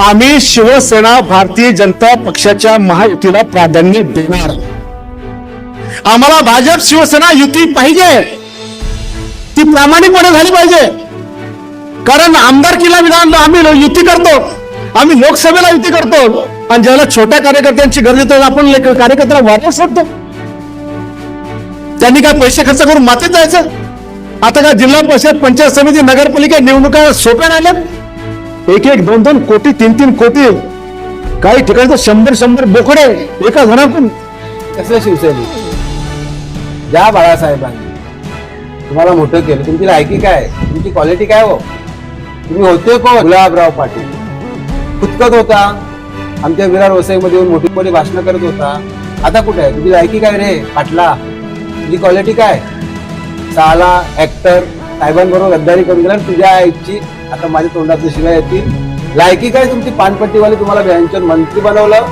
आम्ही शिवसेना भारतीय जनता पक्षाच्या महायुतीला प्राधान्य देणार. आम्हाला भाजप शिवसेना युती पाहिजे. ती प्रामाणिकपणे झाली पाहिजे. कारण आमदारकीला विधान आम्ही युती करतो. आम्ही लोकसभेला युती करतो. आणि ज्याला छोट्या कार्यकर्त्यांची गरज येतो आपण कार्यकर्त्याला वाटत सोडतो. त्यांनी काय पैसे खर्च करून मातीत जायचं? आता काय जिल्हा परिषद पंचायत समिती नगरपालिका निवडणुका सोप्या राहिल्या एक एक दोन दोन कोटी तीन तीन कोटी. काही ठिकाणी तर शंभर शंभर बोकडे एका घरातून. कसलं शिवसैनिक ज्या बाळासाहेबांनी. तुम्हाला मोठं केलं. तुमची लायकी काय? तुमची क्वालिटी काय हो? तुम्ही होते कोण? गुलाबराव पाटील. खुदकत होता. आमच्या विरार वसईमध्ये येऊन मोठी मोठी भाषणं करत होता. आता कुठे आहे? तुझी लायकी काय रे? पाटला. तुझी क्वालिटी काय? साला ऍक्टर साहेबांबरोबर गद्दारी करून गेला तुझ्या आईची आता माझ्या तोंडातली शिवाय येतील. लायकी काय तुमची? पानपट्टीवाली तुम्हाला बँकेत मंत्री बनवलं.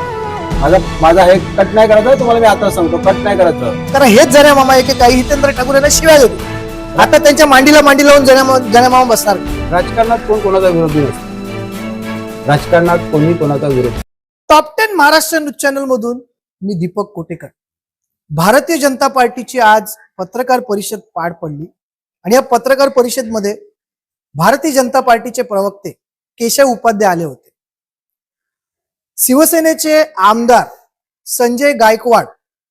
माझा माझा हे कट नाही करायचं तुम्हाला मी आता सांगतो. कट नाही करायचं. कारण हेच जण्या मामा एके काही हितेंद्र ठाकूर यांना शिवाय देतो आता त्यांच्या मांडीला मांडी लावून जण्या जण्या मामा बसणार. राजकारणात कोण कोणाचा विरोधी नसतो राजकारणात कोणी कोणाचा विरोध top ten Maharashtra news channel मधून मी दीपक कोटेकर. भारतीय जनता पार्टीची आज पत्रकार परिषद पार पडली. आणि या पत्रकार परिषदमध्ये भारतीय जनता पार्टीचे प्रवक्ते केशव उपाध्याय आले होते. शिवसेनेचे आमदार संजय गायकवाड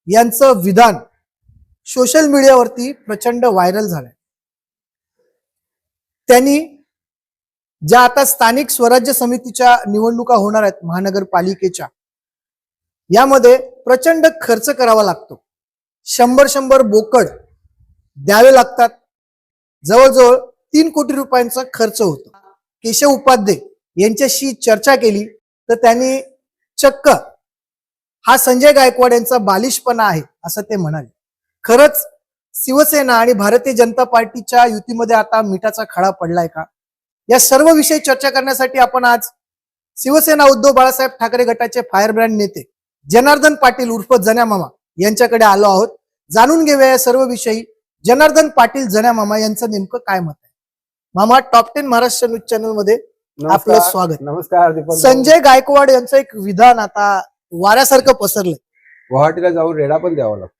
यांचं विधान सोशल मीडियावरती प्रचंड व्हायरल झालंय. त्यांनी ज्या आता स्थानिक स्वराज्य समितीच्या निवडणुका होणार आहेत महानगरपालिकेच्या यामध्ये प्रचंड खर्च करावा लागतो. शंभर शंभर बोकड द्यावे लागतात. जवळजवळ तीन कोटी रुपयांचा खर्च होतो. केशव उपाध्ये यांच्याशी चर्चा केली तर त्यांनी चक्क हा संजय गायकवाड यांचा बालिशपणा आहे असं ते म्हणाले. खरंच शिवसेना आणि भारतीय जनता पार्टीच्या युतीमध्ये आता मिठाचा खडा पडलाय का? या सर्व विषयी चर्चा करण्यासाठी आपण आज शिवसेना उद्धव बाळासाहेब ठाकरे गटाचे फायर ब्रँड नेते जनार्दन पाटील उर्फ जन्या मामा यांच्याकडे आलो आहोत. जाणून घेऊया या सर्व विषयी जनार्दन पाटील जन्या मामा यांचं नेमकं काय मत आहे? मामा टॉप टेन महाराष्ट्र न्यूज चॅनलमध्ये आपलं. स्वागत. नमस्कार दीपक. संजय गायकवाड यांचं एक विधान आता वाऱ्यासारखं पसरलंय. गुवाहाटीला जाऊन रेडा पण द्यावा लागतो.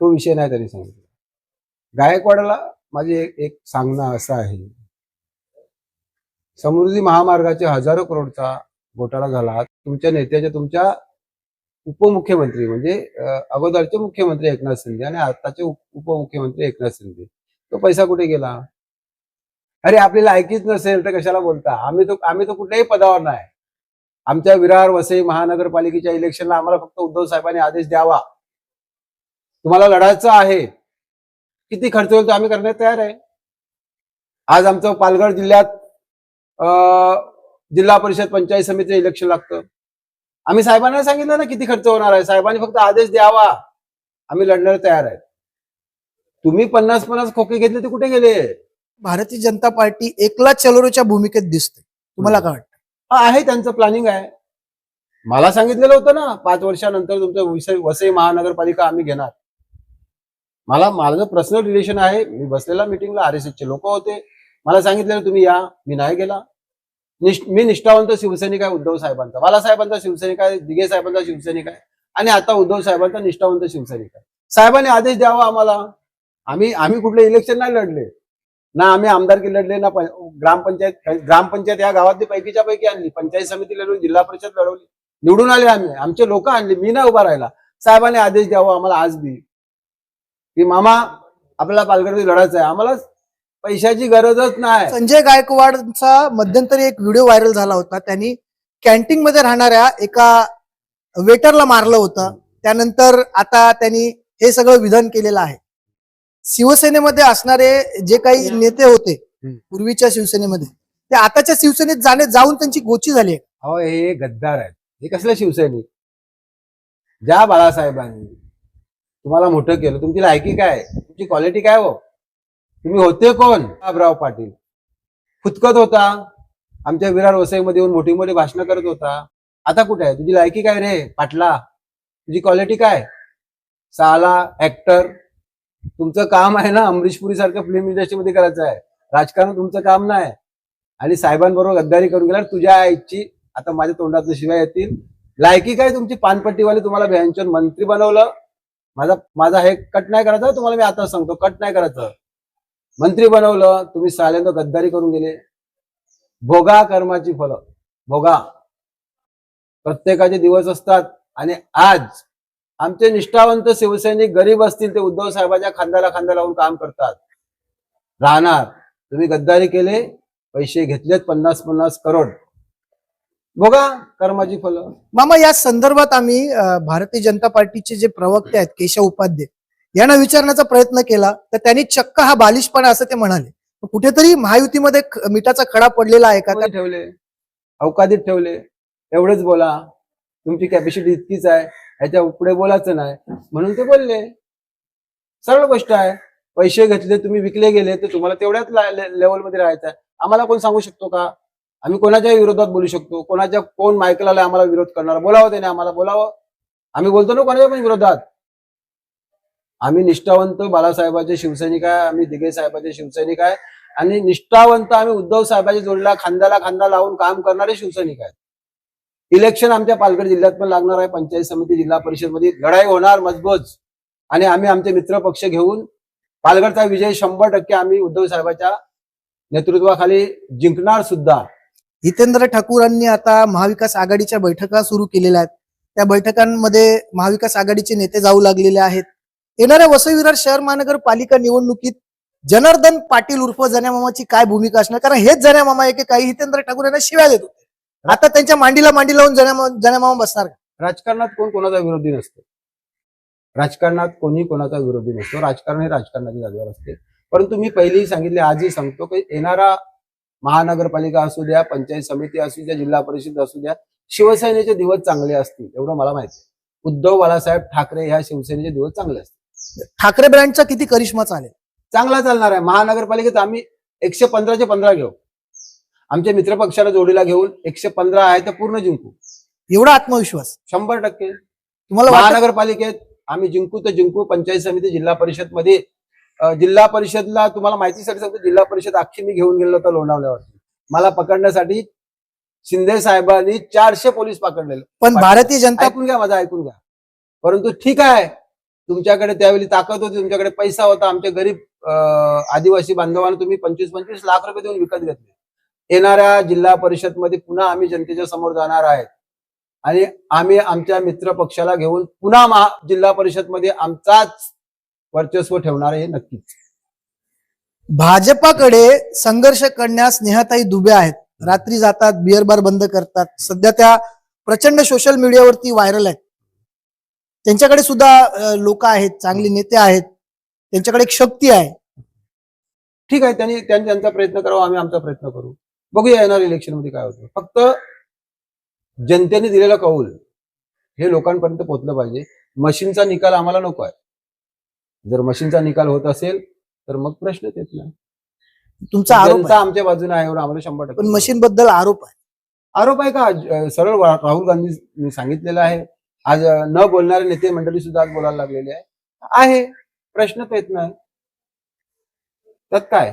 तो विषय नाही तरी सांगितलं गायकवाडाला माझे एक एक सांगणं असं आहे. समृद्धी महामार्गाचे हजारो करोडचा घोटाळा झाला. तुमच्या नेत्याच्या तुमच्या उपमुख्यमंत्री म्हणजे अगोदरचे मुख्यमंत्री एकनाथ शिंदे आणि आताचे उपमुख्यमंत्री एकनाथ शिंदे. तो पैसा कुठे गेला? अरे आपली ऐकीच नसेल तर कशाला बोलता? आम्ही तो आम्ही तो कुठल्याही पदावर नाही. आमच्या विरार वसई महानगरपालिकेच्या इलेक्शनला आम्हाला फक्त उद्धव साहेबांनी आदेश द्यावा. तुम्हाला लढायचं आहे. किती खर्च होईल तो आम्ही करण्यात तयार आहे. आज आमचं पालघर जिल्ह्यात अं, जिल्हा परिषद पंचायत समितीचं इलेक्शन लागतं. आम्ही साहेबांना सांगितलं ना किती खर्च होणार आहे. साहेबांनी फक्त आदेश द्यावा. आम्ही लढण्याला तयार आहे तुम्ही पन्नास पन्नास खोके घेतले ते कुठे गेले? भारतीय जनता पार्टी एकला चलोरोच्या भूमिकेत दिसते. तुम्हाला काय वाटतं? आहे त्यांचं प्लॅनिंग आहे. मला सांगितलेलं होतं ना पाच वर्षानंतर तुमचं वसई महानगरपालिका आम्ही घेणार. मला माझं पर्सनल रिलेशन आहे. मी बसलेला मिटिंगला आर एस चे लोक होते. मला सांगितलेलं तुम्ही या. मी नाही गेला. निष्ठ- मी निष्ठावंत शिवसैनिक आहे उद्धव साहेबांचा. बालासाहेबांचा शिवसैनिक आहे दिघे साहेबांचा शिवसैनिक आहे आणि आता उद्धव साहेबांचा निष्ठावंत शिवसैनिक आहे. साहेबांनी आदेश द्यावा आम्हाला. आम्ही आम्ही कुठले इलेक्शन नाही लढले. ना आम्ही आमदारकी लढले ना ग्रामपंचायत ग्रामपंचायत या गावातली पैकीच्या पैकी आणली. पंचायत समिती लढवली जिल्हा परिषद लढवली. निवडून आले आम्ही. आमचे लोक आणले. मी नाही उभा राहिला. साहेबांनी आदेश द्यावा आम्हाला आज बी. की मामा आपल्याला पालघरमध्ये लढायचं आहे. आम्हाला पैशाची गरजच नाही. संजय गायकवाडचा मध्यंतरी एक व्हिडिओ व्हायरल झाला होता. त्यांनी कॅन्टीन मध्ये राहणाऱ्या एका वेटरला मारलं होतं. त्यानंतर आता त्यांनी हे सगळं विधान केलेलं आहे. शिवसेनेमध्ये असणारे जे काही नेते होते. पूर्वीच्या शिवसेनेमध्ये ते आताच्या शिवसेनेत जाणे जाऊन त्यांची गोची झाली आहे. अहो हे गद्दार आहेत. हे कसले शिवसैनिक? ज्या बाळासाहेबांनी. तुम्हाला मोठं केलं. तुमची लायकी काय? तुमची क्वालिटी काय हो? तुम्ही होते कोण? गुलाबराव पाटील. फुतकत होता. आमच्या विरार वसईमध्ये येऊन मोठी मोठी भाषणं करत होता. आता कुठे आहे? तुझी लायकी काय रे? पाटला. तुझी क्वालिटी काय? साला ऍक्टर तुमचं काम आहे ना अमरीशपुरी सारखं फिल्म इंडस्ट्रीमध्ये करायचं आहे. राजकारण तुमचं काम नाही. आणि साहेबांबरोबर गद्दारी करून गेल्यावर तुझ्या आईची आता माझ्या तोंडातून शिवाय येतील. लायकी काय तुमची? पानपट्टीवाले तुम्हाला बँचन मंत्री बनवलं. माझा माझा हे कट नाही करायचं. तुम्हाला मी आता सांगतो. कट नाही करायचं. मंत्री बनवलं तुम्ही साल्यांदा गद्दारी करून गेले. भोगा कर्माची फलं भोगा. प्रत्येकाचे दिवस असतात आणि आज आमचे निष्ठावंत शिवसैनिक गरीब असतील ते उद्धव साहेबांच्या खांद्याला खांदा लावून काम करतात. राहणार. तुम्ही गद्दारी केले पैसे घेतलेत पन्नास पन्नास करोड. बघा कर्माची फलं मामा या संदर्भात आम्ही भारतीय जनता पार्टीचे जे प्रवक्ते आहेत केशव उपाध्ये यांना विचारण्याचा प्रयत्न केला तर त्यांनी चक्क हा बालिशपणा असं ते म्हणाले. कुठेतरी महायुतीमध्ये मिठाचा खडा पडलेला आहे का? ठेवले? अवकादीत ठेवले? एवढेच बोला. तुमची कॅपॅसिटी इतकीच आहे. ह्याच्या पुढे बोलायचं नाही. म्हणून ते बोलले. सरळ गोष्ट आहे. पैसे घेतले तुम्ही विकले गेले तर तुम्हाला तेवढ्याच लेवलमध्ये राहायचं आहे. आम्हाला कोण सांगू शकतो का? आम्ही कोणाच्याही विरोधात बोलू शकतो. कोणाच्या कोण मायकलाला आम्हाला विरोध करणार? बोलावं त्याने आम्हाला. बोलावं. आम्ही बोलतो ना कोणाच्या पण विरोधात. आम्ही निष्ठावंत बाळासाहेबांचे शिवसैनिक आहे आम्ही दिघे साहेबांचे शिवसैनिक आहे. आणि निष्ठावंत आम्ही उद्धव साहेबांच्या जोडला खांद्याला खांदा लावून काम करणारे शिवसैनिक आहेत. इलेक्शन आमच्या पालघर जिल्ह्यात पण लागणार आहे. पंचायत समिती जिल्हा परिषदमध्ये लढाई होणार मजबूत. आणि आम्ही आमचे मित्र पक्ष घेऊन पालघरचा विजय शंभर टक्के आम्ही उद्धव साहेबाच्या नेतृत्वाखाली जिंकणार सुद्धा. हितेंद्र ठाकूरांनी आता महाविकास आघाडीच्या बैठका सुरू केलेल्या आहेत. त्या बैठकांमध्ये महाविकास आघाडीचे नेते जाऊ लागलेले आहेत. येणाऱ्या वसई विरार शहर महानगरपालिका निवडणुकीत जनार्दन पाटील उर्फ जन्यामामाची काय भूमिका असणार? कारण हेच जन्यामामा एके काही हितेंद्र ठाकूर यांना शिव्या देत होते. आता त्यांच्या मांडीला मांडी लावून जन्यामा जन्यामामा बसणार का? राजकारणात कोण कोणाचा विरोधी नसतो? राजकारणात कोणी कोणाचा विरोधी नसतो? राजकारण हे राजकारणाच्या जागेवर असते. परंतु मी पहिलेही सांगितले आजही सांगतो की येणारा महानगरपालिका असू द्या पंचायत समिती असू द्या जिल्हा परिषद असू द्या शिवसेनेचे दिवस चांगले असतील एवढं मला माहिती उद्धव बाळासाहेब ठाकरे ह्या शिवसेनेचे दिवस चांगले असतील. ठाकरे ब्रँडचा किती करिश्मा चालेल? चांगला चालणार आहे. महानगरपालिकेत आम्ही एकशे पंधराचे पंधरा घेऊ. आमच्या मित्रपक्षाला जोडीला घेऊन एकशे पंधरा आहे तर पूर्ण जिंकू. एवढा आत्मविश्वास? शंभर टक्के. तुम्हाला महानगरपालिकेत आम्ही जिंकू तर जिंकू पंचायत समिती जिल्हा परिषदमध्ये जिल्हा परिषदला तुम्हाला माहितीसाठी सांगतो जिल्हा परिषद अख्खी मी घेऊन गेलो होतो लोणावल्यावरती मला पकडण्यासाठी शिंदे साहेबांनी चारशे पोलीस पकडलेले. पण भारतीय जनता ऐकून घ्या माझा ऐकून घ्या. परंतु ठीक आहे. तुमच्याकडे त्यावेळी ताकद होती तुमच्याकडे पैसा होता. आमच्या गरीब आदिवासी बांधवांना तुम्ही पंचवीस पंचवीस लाख रुपये देऊन विकत घेतले. येणाऱ्या जिल्हा परिषदमध्ये पुन्हा आम्ही जनतेच्या समोर जाणार आहेत. आणि आम्ही आमच्या मित्र पक्षाला घेऊन पुन्हा महा जिल्हा परिषदमध्ये आमचाच वर्चस्व ठेवणार आहे हे नक्कीच भाजपाकडे संघर्ष करण्यास नेहाताई दुबे आहेत. रात्री जातात बिअर बार बंद करतात. सध्या त्या प्रचंड सोशल मीडियावरती व्हायरल आहेत. त्यांच्याकडे सुद्धा लोक आहेत चांगले नेते आहेत. त्यांच्याकडे एक शक्ती आहे. ठीक आहे त्यांनी त्यांनी त्यांचा प्रयत्न करावा आम्ही आमचा प्रयत्न करू. बघूया येणार इलेक्शनमध्ये काय होतं. फक्त जनतेने दिलेला कौल हे लोकांपर्यंत पोहोचलं पाहिजे. मशीनचा निकाल आम्हाला नको आहे. जर मशीनचा निकाल होत असेल तर मग प्रश्न येत नाही तुमचा आरोप आहे. आमच्या बाजूने आहे एवढं आम्हाला शंभर पण टक्के मशीन बद्दल आरोप आहे. आरोप आहे का? सरळ वा- राहुल गांधी सांगितलेलं आहे. आज न बोलणारे नेते मंडळी सुद्धा आज बोलायला लागलेले आहे आहे. प्रश्न तर येत नाही. त्यात काय?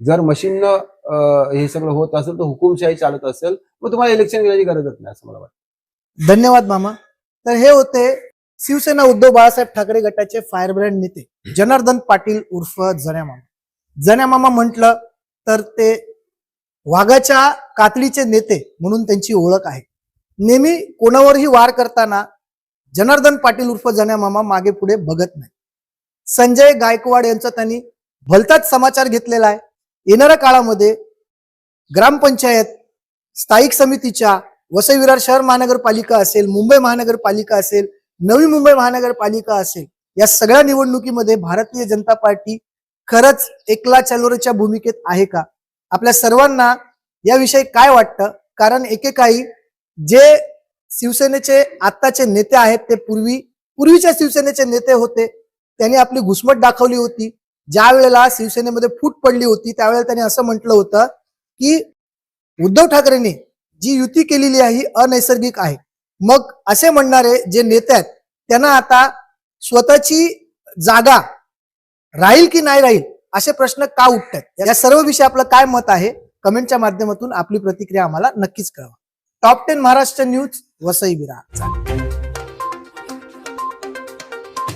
जर मशीननं हे सगळं होत असेल तर हुकुमशाही चालत असेल मग तुम्हाला इलेक्शन घेण्याची गरजच नाही असं मला वाटतं. धन्यवाद मामा. तर हे होते शिवसेना उद्धव बाळासाहेब ठाकरे गटाचे फायरब्रँड नेते जनार्दन पाटील उर्फ जण्या मामा. जण्या मामा म्हटलं तर ते वाघाच्या कातडीचे नेते म्हणून त्यांची ओळख आहे. नेहमी कोणावरही वार करताना जनार्दन पाटील उर्फ जण्या मामा मागे पुढे बघत नाही. संजय गायकवाड यांचा त्यांनी भलताच समाचार घेतलेला आहे. येणाऱ्या काळामध्ये ग्रामपंचायत स्थायिक समितीच्या वसई विरार शहर महानगरपालिका असेल मुंबई महानगरपालिका असेल नवी मुंबई महानगरपालिका असेल या सगळ्या निवडणुकीमध्ये भारतीय जनता पार्टी खरंच एकला चलोरच्या भूमिकेत आहे का? आपल्या सर्वांना याविषयी काय वाटतं? कारण एकेकाळी जे शिवसेनेचे आत्ताचे नेते आहेत ते पूर्वी पूर्वीच्या शिवसेनेचे नेते होते त्यांनी आपली घुसमट दाखवली होती. ज्या वेळेला शिवसेनेमध्ये फूट पडली होती त्यावेळेला त्यांनी असं म्हटलं होतं की उद्धव ठाकरेंनी जी युती केलेली आहे ही अनैसर्गिक आहे. मग असे म्हणणारे जे नेते आहेत त्यांना आता स्वतःची जागा राहील की नाही राहील असे प्रश्न का उठतात या सर्व विषयी आपलं काय मत आहे कमेंटच्या माध्यमातून आपली प्रतिक्रिया आम्हाला नक्कीच कळवा. Top ten Maharashtra news Vasai Virar